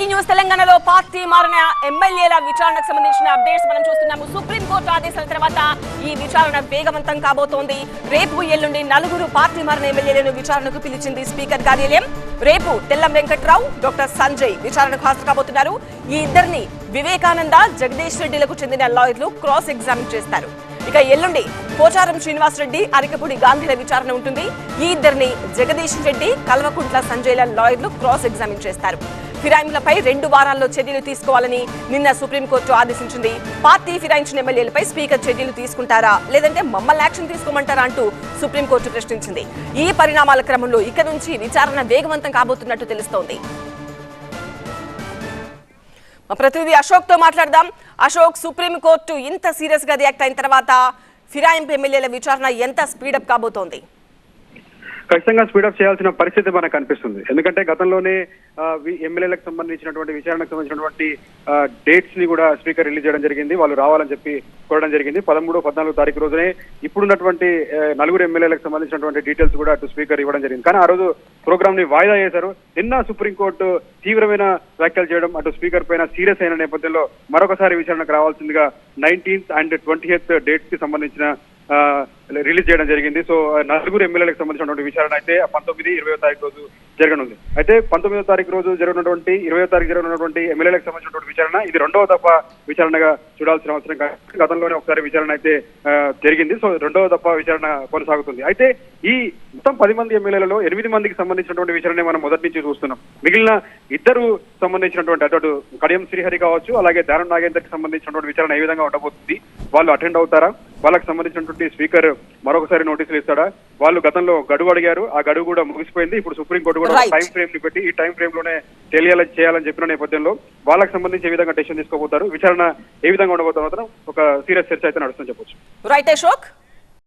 Breaking news తెలంగాణలో party మారిన ఎమ్మెల్యేల విచారణకు సంబంధించిన అప్డేట్స్ మనం చూస్తున్నాము. సుప్రీంకోర్టు ఆదేశాల తర్వాత ఈ విచారణ వేగవంతం కాబోతోంది. రేపు ఎల్లుండి నలుగురు పార్టీ మారిన ఎమ్మెల్యేలను విచారణకు పిలిచింది స్పీకర్ కార్యాలయం. రేపు తెల్లం వెంకట్రావు డాక్టర్ సంజయ్ విచారణకు హాజరు కాబోతున్నారు. ఈ ఇద్దరిని వివేకానంద జగదీష్ రెడ్డిలకు చెందిన లాయర్లు క్రాస్ ఎగ్జామిన్ చేస్తారు. ఇక ఎల్లుండి పోచారం శ్రీనివాస్ రెడ్డి అరికపూడి గాంధీల విచారణ ఉంటుంది. ఈ ఇద్దరిని జగదీష్ రెడ్డి కల్వకుంట్ల సంజయ్ల లాయర్లు క్రాస్ ఎగ్జామిన్ చేస్తారు. ఫిరాయింపులపై రెండు వారాల్లో చర్యలు తీసుకోవాలని నిన్న సుప్రీంకోర్టు ఆదేశించింది. పార్టీ ఫిరాయించిన ఎమ్మెల్యేలపై స్పీకర్ చర్యలు తీసుకుంటారా? లేదంటే మమ్మల్ని యాక్షన్ తీసుకోమంటారా అంటూ సుప్రీంకోర్టు ప్రశ్నించింది. ఈ పరిణామాల క్రమంలో ఇక నుంచి విచారణ వేగవంతం కాబోతున్నట్టు తెలుస్తోంది. మా ప్రతినిధి అశోక్తో మాట్లాడదాం. అశోక్ సుప్రీంకోర్టు ఇంత సీరియస్గా రియాక్ట్ అయిన తర్వాత ఫిరాయింపు ఎమ్మెల్యేల విచారణ ఎంత స్పీడప్ కాబోతోంది? ఖచ్చితంగా స్పీడప్ చేయాల్సిన పరిస్థితి మనకు కనిపిస్తుంది ఎందుకంటే గతంలోనే ఎమ్మెల్యేలకు సంబంధించినటువంటి విచారణకు సంబంధించినటువంటి డేట్స్ని కూడా స్పీకర్ రిలీజ్ చేయడం జరిగింది. వాళ్ళు రావాలని చెప్పి కోరడం జరిగింది. పదమూడు పద్నాలుగు తారీఖు రోజునే ఇప్పుడున్నటువంటి నలుగురు ఎమ్మెల్యేలకు సంబంధించినటువంటి డీటెయిల్స్ కూడా అటు స్పీకర్ ఇవ్వడం జరిగింది. కానీ ఆ రోజు ప్రోగ్రామ్ని వాయిదా చేశారు నిన్న సుప్రీంకోర్టు తీవ్రమైన వ్యాఖ్యలు చేయడం అటు స్పీకర్ పైన సీరియస్ అయిన నేపథ్యంలో మరొకసారి విచారణకు రావాల్సిందిగా నైన్టీన్త్ అండ్ ట్వంటీ డేట్స్కి సంబంధించిన రిలీజ్ చేయడం జరిగింది. సో నలుగురు ఎమ్మెల్యేలకు సంబంధించినటువంటి విచారణ అయితే పంతొమ్మిది ఇరవై తారీఖు రోజు జరగనుంది. అయితే పంతొమ్మిదో తారీఖు రోజు జరగనున్నటువంటి ఇరవై తారీఖు జరగనున్నటువంటి ఎమ్మెల్యేలకు సంబంధించినటువంటి విచారణ ఇది రెండవ దఫా విచారణగా చూడాల్సిన అవసరం కాదు. గతంలోనే ఒకసారి విచారణ అయితే జరిగింది. సో రెండవ దఫా విచారణ కొనసాగుతుంది. అయితే ఈ మొత్తం పది మంది ఎమ్మెల్యేలలో ఎనిమిది మందికి సంబంధించినటువంటి విచారణ మనం మొదటి నుంచి చూస్తున్నాం. మిగిలిన ఇద్దరు సంబంధించినటువంటి అటు కడియం శ్రీహరి కావచ్చు అలాగే దారుణ్ నాగేందర్కి సంబంధించినటువంటి విచారణ ఏ విధంగా ఉండబోతుంది వాళ్ళు అటెండ్ అవుతారా? వాళ్ళకి సంబంధించినటువంటి స్పీకర్ మరొకసారి నోటీసులు ఇస్తాడా? వాళ్ళు గతంలో గడువు అడిగారు ఆ గడువు కూడా ముగిసిపోయింది. ఇప్పుడు సుప్రీంకోర్టు కూడా. టైం ఫ్రేమ్ని పెట్టి ఈ టైం ఫ్రేమ్లోనే తెలియాలని చేయాలని చెప్పిన నేపథ్యంలో వాళ్ళకి సంబంధించి ఏ విధంగా డెసిషన్ తీసుకోబోతారు? విచారణ ఏ విధంగా ఉండబోతారు మాత్రం ఒక సీరియస్ చర్చ అయితే నడుస్తుందని చెప్పొచ్చు. రైట్ అశోక్